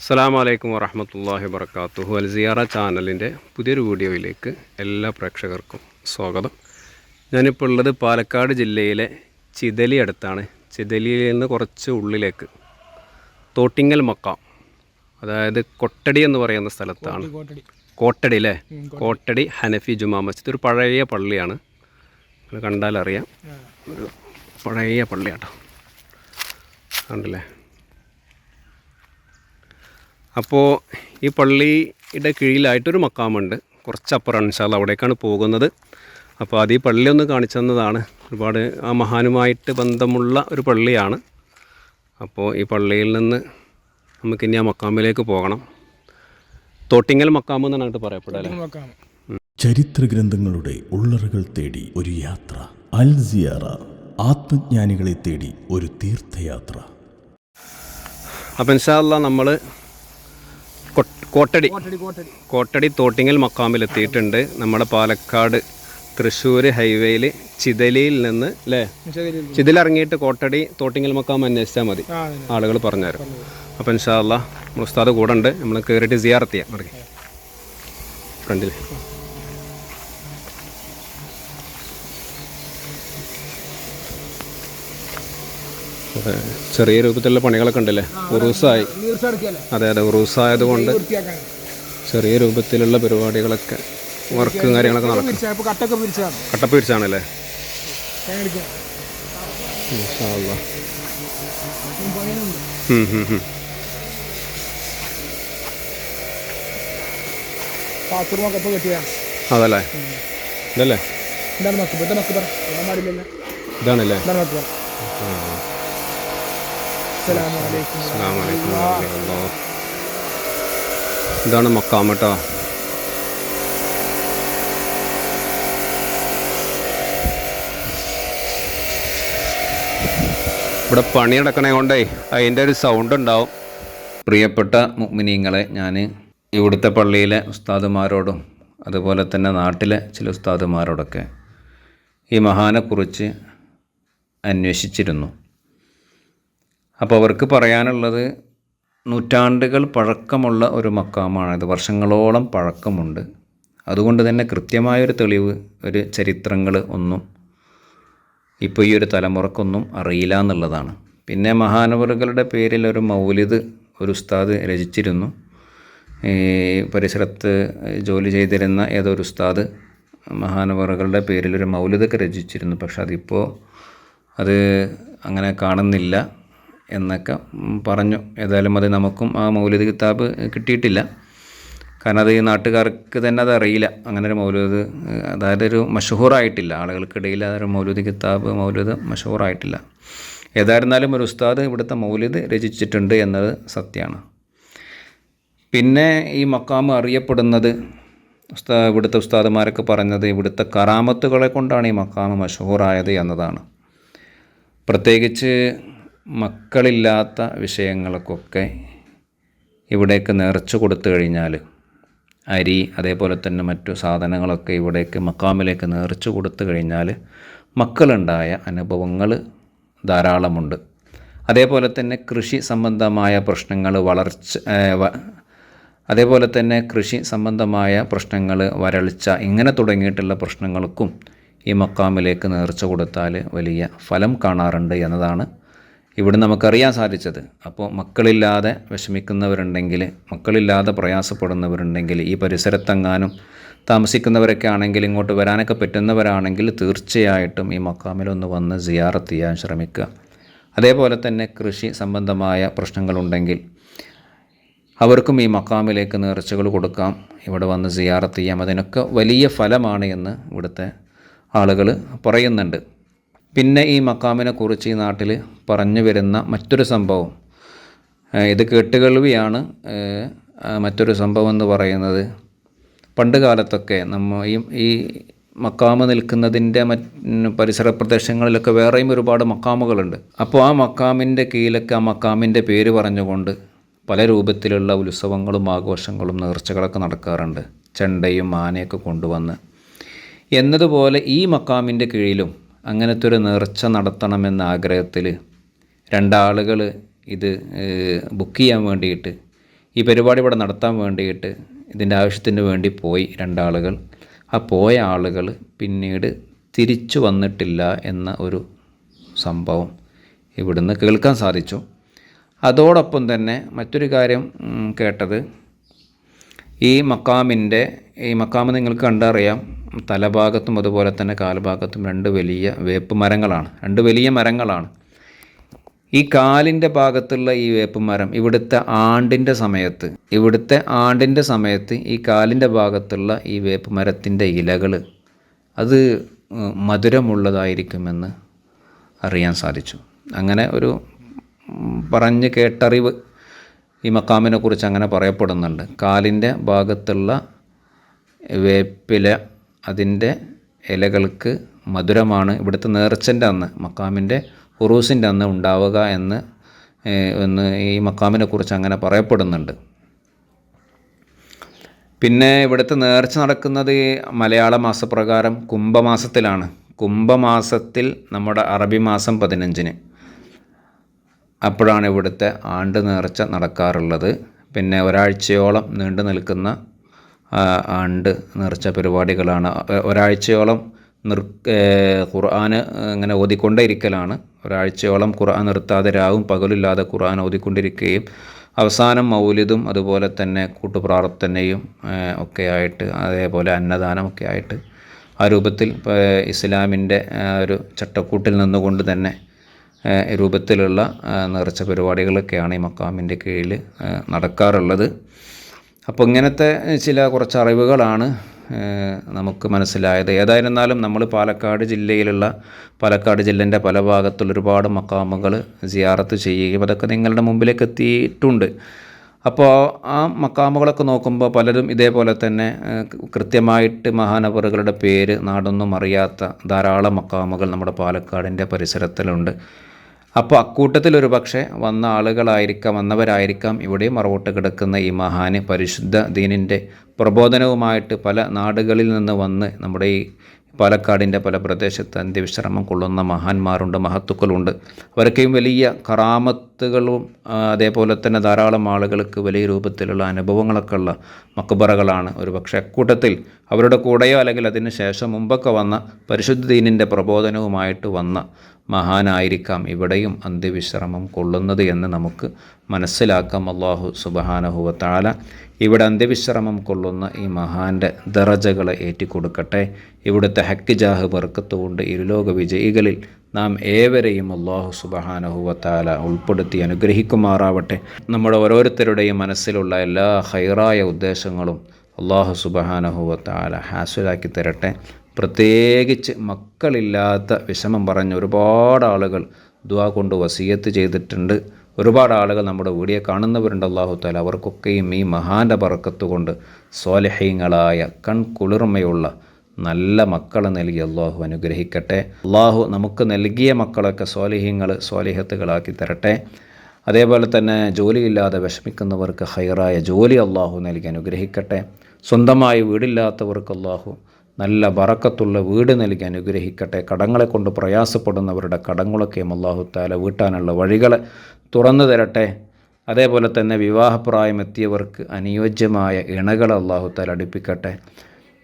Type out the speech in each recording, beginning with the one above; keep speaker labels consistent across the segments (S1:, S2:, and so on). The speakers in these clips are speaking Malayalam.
S1: അസ്സാം വലൈക്കും വറഹമത്തല്ലാഹി വർക്കാത്തുഹു അൽ സിയാറ ചാനലിന്റെ പുതിയൊരു വീഡിയോയിലേക്ക് എല്ലാ പ്രേക്ഷകർക്കും സ്വാഗതം. ഞാനിപ്പോൾ ഉള്ളത് പാലക്കാട് ജില്ലയിലെ ചിതലി അടുത്താണ്. ചിതലിയിൽ നിന്ന് കുറച്ച് ഉള്ളിലേക്ക് തോട്ടിങ്ങൽ മക്ക അതായത് കൊട്ടടി എന്ന് പറയുന്ന സ്ഥലത്താണ്.
S2: കോട്ടടി
S1: അല്ലേ? കോട്ടടി. ഹനഫി ജുമാ മസ്ജിദ്. ഒരു പഴയ പള്ളിയാണ്. കണ്ടാലറിയാം. ഒരു പഴയ പള്ളിയാട്ടോ. കണ്ടില്ലേ? അപ്പോൾ ഈ പള്ളിയുടെ കീഴിലായിട്ടൊരു മക്കാമുണ്ട്. കുറച്ചപ്പുറം ഇൻഷാല്ല അവിടേക്കാണ് പോകുന്നത്. അപ്പോൾ അത് ഈ പള്ളി ഒന്ന് കാണിച്ചു തന്നതാണ്. ഒരുപാട് ആ മഹാനുമായിട്ട് ബന്ധമുള്ള ഒരു പള്ളിയാണ്. അപ്പോൾ ഈ പള്ളിയിൽ നിന്ന് നമുക്കിനി ആ മക്കാമിലേക്ക് പോകണം. തോട്ടിങ്ങൽ മക്കാമ് എന്നാണ് അങ്ങോട്ട് പറയപ്പെടുക അല്ലേ?
S3: ഗ്രന്ഥങ്ങളുടെ ഉള്ളറുകൾ തേടി ഒരു യാത്ര. അൽ സിയാറ ആത്മജ്ഞാനികളെ തേടി ഒരു തീർത്ഥയാത്ര.
S1: അപ്പോൾ ഇൻഷാല്ല നമ്മൾ കോട്ടടി.
S2: കോട്ടടി
S1: തോട്ടിങ്ങൽ മക്കാമിലെത്തിയിട്ടുണ്ട്. നമ്മുടെ പാലക്കാട് തൃശ്ശൂർ ഹൈവേയിൽ ചിതലിയിൽ നിന്ന് അല്ലേ ചിതലിറങ്ങിയിട്ട് കോട്ടടി തോട്ടിങ്ങൽ മക്കാം അന്വേഷിച്ചാൽ മതി. ആളുകൾ പറഞ്ഞുതരും. അപ്പം ഇൻഷാല്ല മുസ്താദ് കൂടെ ഉണ്ട്. നമ്മൾ കയറിയിട്ട് സിയാറത്ത് ചെയ്യാം. ഫ്രണ്ടിൽ ചെറിയ രൂപത്തിലുള്ള പണികളൊക്കെ ഉണ്ടല്ലേ? ഉറൂസായി. അതെ അതെ.
S2: ഉറൂസായതുകൊണ്ട്
S1: ചെറിയ രൂപത്തിലുള്ള പരിപാടികളൊക്കെ വർക്കും കാര്യങ്ങളൊക്കെ നടക്കും. കട്ടപ്പ് പിരിച്ചാണല്ലേ? അതല്ലേ? ഇതല്ലേ? ഇതാണല്ലേ? ഇതാണ് മക്കാമട്ട കേട്ടോ ഇവിടെ പണി നടക്കണേ കൊണ്ടേ അതിന്റെ ഒരു സൗണ്ട് ഉണ്ടാവും. പ്രിയപ്പെട്ട മുഗ്മിനീങ്ങളെ ഞാൻ ഇവിടുത്തെ പള്ളിയിലെ ഉസ്താദുമാരോടും അതുപോലെ തന്നെ നാട്ടിലെ ചില ഉസ്താദുമാരോടൊക്കെ ഈ മഹാനെക്കുറിച്ച് അന്വേഷിച്ചിരുന്നു. അപ്പോൾ അവർക്ക് പറയാനുള്ളത് നൂറ്റാണ്ടുകൾ പഴക്കമുള്ള ഒരു മക്കാമാണിത് വർഷങ്ങളോളം പഴക്കമുണ്ട്. അതുകൊണ്ട് തന്നെ കൃത്യമായൊരു തെളിവ് ഒരു ചരിത്രങ്ങൾ ഒന്നും ഇപ്പോൾ ഈ ഒരു തലമുറക്കൊന്നും അറിയില്ല എന്നുള്ളതാണ്. പിന്നെ മഹാനവറുകളുടെ പേരിൽ ഒരു മൗലിദ് ഒരു ഉസ്താദ് രചിച്ചിരുന്നു. ഈ പരിസരത്ത് ജോലി ചെയ്തിരുന്ന ഏതോ ഒരു ഉസ്താദ് മഹാനവറുകളുടെ പേരിൽ ഒരു മൗലിദൊക്കെ രചിച്ചിരുന്നു. പക്ഷെ അതിപ്പോൾ അത് അങ്ങനെ കാണുന്നില്ല. എന്നൊക്കെ പറഞ്ഞു. ഏതായാലും അത് നമുക്കും ആ മൗലിക കിതാബ് കിട്ടിയിട്ടില്ല. കാരണം അത് ഈ നാട്ടുകാർക്ക് തന്നെ അത് അറിയില്ല. അങ്ങനെ ഒരു മൗലൂദ് അതായത് ഒരു മഷഹൂറായിട്ടില്ല. ആളുകൾക്കിടയിൽ അതൊരു മൗലൂദ് കിതാബ് മൗലൂദ് മഷഹൂറായിട്ടില്ല. ഏതായിരുന്നാലും ഒരു ഉസ്താദ് ഇവിടുത്തെ മൗലിദ് രചിച്ചിട്ടുണ്ട് എന്നത് സത്യമാണ്. പിന്നെ ഈ മക്കാമ് അറിയപ്പെടുന്നത് ഉസ്താ ഇവിടുത്തെ ഉസ്താദുമാരൊക്കെ പറഞ്ഞത് ഇവിടുത്തെ കറാമത്തുകളെ കൊണ്ടാണ് ഈ മക്കാമ് മഷഹൂറായത് എന്നതാണ്. പ്രത്യേകിച്ച് മക്കളില്ലാത്ത വിഷയങ്ങൾക്കൊക്കെ ഇവിടേക്ക് നേർച്ചു കൊടുത്തു കഴിഞ്ഞാൽ അരി അതേപോലെ തന്നെ മറ്റു സാധനങ്ങളൊക്കെ ഇവിടേക്ക് മക്കാമിലേക്ക് നേർച്ചു കൊടുത്തു കഴിഞ്ഞാൽ മക്കളുണ്ടായ അനുഭവങ്ങൾ ധാരാളമുണ്ട്. അതേപോലെ തന്നെ കൃഷി സംബന്ധമായ പ്രശ്നങ്ങൾ വളർച്ച അതേപോലെ തന്നെ കൃഷി സംബന്ധമായ പ്രശ്നങ്ങൾ വരൾച്ച ഇങ്ങനെ തുടങ്ങിയിട്ടുള്ള പ്രശ്നങ്ങൾക്കും ഈ മക്കാമിലേക്ക് നേർച്ച കൊടുത്താൽ വലിയ ഫലം കാണാറുണ്ട് എന്നതാണ് ഇവിടെ നമുക്കറിയാൻ സാധിച്ചത്. അപ്പോൾ മക്കളില്ലാതെ വിഷമിക്കുന്നവരുണ്ടെങ്കിൽ മക്കളില്ലാതെ പ്രയാസപ്പെടുന്നവരുണ്ടെങ്കിൽ ഈ പരിസരത്തെങ്ങാനും താമസിക്കുന്നവരൊക്കെ ആണെങ്കിൽ ഇങ്ങോട്ട് വരാനൊക്കെ പറ്റുന്നവരാണെങ്കിൽ തീർച്ചയായിട്ടും ഈ മക്കാമിലൊന്ന് വന്ന് സിയാറത്ത് ചെയ്യാൻ ശ്രമിക്കുക. അതേപോലെ തന്നെ കൃഷി സംബന്ധമായ പ്രശ്നങ്ങളുണ്ടെങ്കിൽ അവർക്കും ഈ മക്കാമിലേക്ക് നേർച്ചകൾ കൊടുക്കാം. ഇവിടെ വന്ന് സിയാറത്ത് ചെയ്യാം. അതിനൊക്കെ വലിയ ഫലമാണ് എന്ന് ഇവിടുത്തെ ആളുകൾ പറയുന്നുണ്ട്. പിന്നെ ഈ മക്കാമിനെ കുറിച്ച് ഈ നാട്ടിൽ പറഞ്ഞു വരുന്ന മറ്റൊരു സംഭവം. ഇത് കേട്ടുകേൾവിയാണ്. മറ്റൊരു സംഭവം എന്ന് പറയുന്നത് പണ്ട് കാലത്തൊക്കെ നമ്മ ഈ ഈ മക്കാമ് നിൽക്കുന്നതിന്റെ പരിസര പ്രദേശങ്ങളിലൊക്കെ വേറെയും ഒരുപാട് മക്കാമുകളുണ്ട്. അപ്പോൾ ആ മക്കാമിന്റെ കീഴിലൊക്കെ ആ മക്കാമിന്റെ പേര് പറഞ്ഞുകൊണ്ട് പല രൂപത്തിലുള്ള ഉത്സവങ്ങളും ആഘോഷങ്ങളും നേർച്ചകളൊക്കെ നടക്കാറുണ്ട്. ചെണ്ടയും ആനയൊക്കെ കൊണ്ടുവന്ന്. എന്നതുപോലെ ഈ മക്കാമിന്റെ കീഴിലും അങ്ങനത്തെ ഒരു നേർച്ച നടത്തണമെന്ന ആഗ്രഹത്തിൽ രണ്ടാളുകൾ ഇത് ബുക്ക് ചെയ്യാൻ വേണ്ടിയിട്ട് ഈ പരിപാടി ഇവിടെ നടത്താൻ വേണ്ടിയിട്ട് ഇതിന്റെ ആവശ്യത്തിന് വേണ്ടി പോയി രണ്ടാളുകൾ. ആ പോയ ആളുകൾ പിന്നീട് തിരിച്ചു വന്നിട്ടില്ല എന്ന ഒരു സംഭവം ഇവിടുന്ന് കേൾക്കാൻ സാധിച്ചു. അതോടൊപ്പം തന്നെ മറ്റൊരു കാര്യം കേട്ടത് ഈ മക്കാമിന്റെ ഈ മക്കാമ് നിങ്ങൾക്ക് കണ്ടറിയാം. തലഭാഗത്തും അതുപോലെ തന്നെ കാൽഭാഗത്തും രണ്ട് വലിയ വേപ്പ് മരങ്ങളാണ്. രണ്ട് വലിയ മരങ്ങളാണ്. ഈ കാലിന്റെ ഭാഗത്തുള്ള ഈ വേപ്പ് മരം ഇവിടുത്തെ ആണ്ടിന്റെ സമയത്ത് ഇവിടുത്തെ ആണ്ടിന്റെ സമയത്ത് ഈ കാലിന്റെ ഭാഗത്തുള്ള ഈ വേപ്പ് മരത്തിന്റെ ഇലകൾ അത് മധുരമുള്ളതായിരിക്കുമെന്ന് അറിയാൻ സാധിച്ചു. അങ്ങനെ ഒരു പറഞ്ഞ് കേട്ടറിവ് ഈ മക്കാമിനെ കുറിച്ച് അങ്ങനെ പറയപ്പെടുന്നുണ്ട്. കാലിന്റെ ഭാഗത്തുള്ള വേപ്പില അതിന്റെ ഇലകൾക്ക് മധുരമാണ്. ഇവിടുത്തെ നേർച്ചന്റെ അന്ന് മക്കാമിന്റെ ഉറൂസിന്റെ അന്ന് ഉണ്ടാവുക എന്ന് എന്ന് ഈ മക്കാമിനെ കുറിച്ച് അങ്ങനെ പറയപ്പെടുന്നുണ്ട്. പിന്നെ ഇവിടുത്തെ നേർച്ച നടക്കുന്നത് മലയാള മാസപ്രകാരം കുംഭമാസത്തിലാണ്. കുംഭമാസത്തിൽ നമ്മുടെ അറബി മാസം പതിനഞ്ചിന്. അപ്പോഴാണ് ഇവിടുത്തെ ആണ്ട് നേർച്ച നടക്കാറുള്ളത്. പിന്നെ ഒരാഴ്ചയോളം നീണ്ടു നിൽക്കുന്ന ആ, ആണ്ട് നേർച്ച പരിപാടികളാണ്. ഒരാഴ്ചയോളം നിർ ഖുർആന് ഇങ്ങനെ ഓതിക്കൊണ്ടേ ഇരിക്കലാണ് ഒരാഴ്ചയോളം ഖുർആൻ നിർത്താതെ രാവും പകലില്ലാതെ ഖുർആൻ ഓതിക്കൊണ്ടിരിക്കുകയും അവസാനം മൗലിദും അതുപോലെ തന്നെ കൂട്ടുപ്രാർത്ഥനയും ഒക്കെ ആയിട്ട് അതേപോലെ അന്നദാനമൊക്കെ ആയിട്ട് ആ രൂപത്തിൽ ഇസ്ലാമിന്റെ ഒരു ചട്ടക്കൂട്ടിൽ നിന്നുകൊണ്ട് തന്നെ രൂപത്തിലുള്ള നിറച്ച പരിപാടികളൊക്കെയാണ് ഈ മക്കാമിന്റെ കീഴിൽ നടക്കാറുള്ളത്. അപ്പോൾ ഇങ്ങനത്തെ ചില കുറച്ച് അറിവുകളാണ് നമുക്ക് മനസ്സിലായത്. ഏതായിരുന്നാലും നമ്മൾ പാലക്കാട് ജില്ലയിലുള്ള പാലക്കാട് ജില്ലേന്റെ പല ഭാഗത്തുള്ള ഒരുപാട് മക്കാമുകൾ സിയാറത്ത് ചെയ്യുകയും അതൊക്കെ നിങ്ങളുടെ മുമ്പിലേക്ക് എത്തിയിട്ടുണ്ട്. അപ്പോൾ ആ മക്കാമുകളൊക്കെ നോക്കുമ്പോൾ പലരും ഇതേപോലെ തന്നെ കൃത്യമായിട്ട് മഹാനവറുകളുടെ പേര് നാടൊന്നും അറിയാത്ത ധാരാളം മക്കാമുകൾ നമ്മുടെ പാലക്കാടിന്റെ പരിസരത്തിലുണ്ട്. അപ്പോൾ അക്കൂട്ടത്തിൽ ഒരു പക്ഷേ വന്ന ആളുകളായിരിക്കാം വന്നവരായിരിക്കാം ഇവിടെ മറവോട്ട് കിടക്കുന്ന ഈ മഹാന് പരിശുദ്ധ ദീനിന്റെ പ്രബോധനവുമായിട്ട് പല നാടുകളിൽ നിന്ന് വന്ന് നമ്മുടെ ഈ പാലക്കാടിന്റെ പല പ്രദേശത്ത് അന്ത്യവിശ്രമം കൊള്ളുന്ന മഹാന്മാരുണ്ട് മഹത്തുക്കളുണ്ട്. അവരൊക്കെയും വലിയ കറാമത്തുകളും അതേപോലെ തന്നെ ധാരാളം ആളുകൾക്ക് വലിയ രൂപത്തിലുള്ള അനുഭവങ്ങളൊക്കെ ഉള്ള മക്ബറകളാണ്. ഒരു പക്ഷേ അക്കൂട്ടത്തിൽ അവരുടെ കൂടെയോ അല്ലെങ്കിൽ അതിന് ശേഷം മുമ്പൊക്കെ വന്ന പരിശുദ്ധ ദീനിന്റെ പ്രബോധനവുമായിട്ട് വന്ന മഹാനായിരിക്കാം ഇവിടെയും അന്ത്യവിശ്രമം കൊള്ളുന്നത് എന്ന് നമുക്ക് മനസ്സിലാക്കാം. അള്ളാഹു സുബഹാനഹുവത്താല ഇവിടെ അന്ത്യവിശ്രമം കൊള്ളുന്ന ഈ മഹാന്റെ ദറജകളെ ഏറ്റിക്കൊടുക്കട്ടെ. ഇവിടുത്തെ ഹക്കിജാഹ് ബർക്കത്തുകൊണ്ട് ഇരുലോക വിജയികളിൽ നാം ഏവരെയും അള്ളാഹു സുബഹാനഹുവത്താല ഉൾപ്പെടുത്തി അനുഗ്രഹിക്കുമാറാവട്ടെ. നമ്മുടെ ഓരോരുത്തരുടെയും മനസ്സിലുള്ള എല്ലാ ഹൈറായ ഉദ്ദേശങ്ങളും അള്ളാഹു സുബഹാനഹുവത്താല ഹാസുലാക്കി തരട്ടെ. പ്രത്യേകിച്ച് മക്കളില്ലാത്ത വിഷമം പറഞ്ഞ് ഒരുപാട് ആളുകൾ ദുവാ കൊണ്ട് വസീയത്ത് ചെയ്തിട്ടുണ്ട്. ഒരുപാട് ആളുകൾ നമ്മുടെ വീടിയെ കാണുന്നവരുണ്ട് അള്ളാഹു താല അവർക്കൊക്കെയും ഈ മഹാന്റെ പറക്കത്ത് കൊണ്ട് സ്വാലഹ്യങ്ങളായ കൺകുളിർമയുള്ള നല്ല മക്കളെ നൽകി അള്ളാഹു അനുഗ്രഹിക്കട്ടെ. അള്ളാഹു നമുക്ക് നൽകിയ മക്കളൊക്കെ സ്വാലിഹ്യങ്ങൾ സ്വാലിഹത്തുകളാക്കി തരട്ടെ. അതേപോലെ തന്നെ ജോലിയില്ലാതെ വിഷമിക്കുന്നവർക്ക് ഹൈറായ ജോലി അള്ളാഹു നൽകി അനുഗ്രഹിക്കട്ടെ. സ്വന്തമായി വീടില്ലാത്തവർക്ക് അള്ളാഹു നല്ല ബറക്കത്തുള്ള വീട് നൽകി അനുഗ്രഹിക്കട്ടെ. കടങ്ങളെ കൊണ്ട് പ്രയാസപ്പെടുന്നവരുടെ കടങ്ങളൊക്കെയും അള്ളാഹു താല വീട്ടാനുള്ള വഴികളെ തുറന്നു തരട്ടെ. അതേപോലെ തന്നെ വിവാഹപ്രായമെത്തിയവർക്ക് അനുയോജ്യമായ ഇണകളെ അള്ളാഹു താല അടുപ്പിക്കട്ടെ.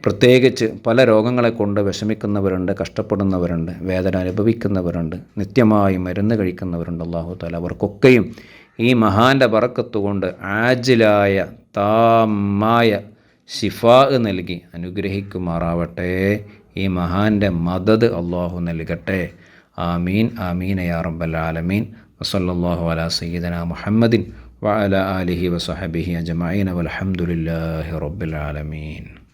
S1: പ്രത്യേകിച്ച് പല രോഗങ്ങളെ കൊണ്ട് വിഷമിക്കുന്നവരുണ്ട് കഷ്ടപ്പെടുന്നവരുണ്ട് വേദന അനുഭവിക്കുന്നവരുണ്ട് നിത്യമായി മരുന്ന് കഴിക്കുന്നവരുണ്ട് അള്ളാഹു താല അവർക്കൊക്കെയും ഈ മഹാന്റെ ബറക്കത്ത് കൊണ്ട് ആജിലായ താമായ ഷിഫാ നൽകി അനുഗ്രഹിക്കുമാറാവട്ടെ. ഈ മഹാന്റെ മദത് അള്ളാഹു നൽകട്ടെ. ആമീൻ ആമീൻ യാ റബ്ബൽ ആലമീൻ. വസല്ലല്ലാഹു അലാ സയ്യിദന മുഹമ്മദിൻ വഅല ആലിഹി വസഹബിഹി അജ്മഈൻ. വൽഹംദുലില്ലാഹി റബ്ബിൽ ആലമീൻ.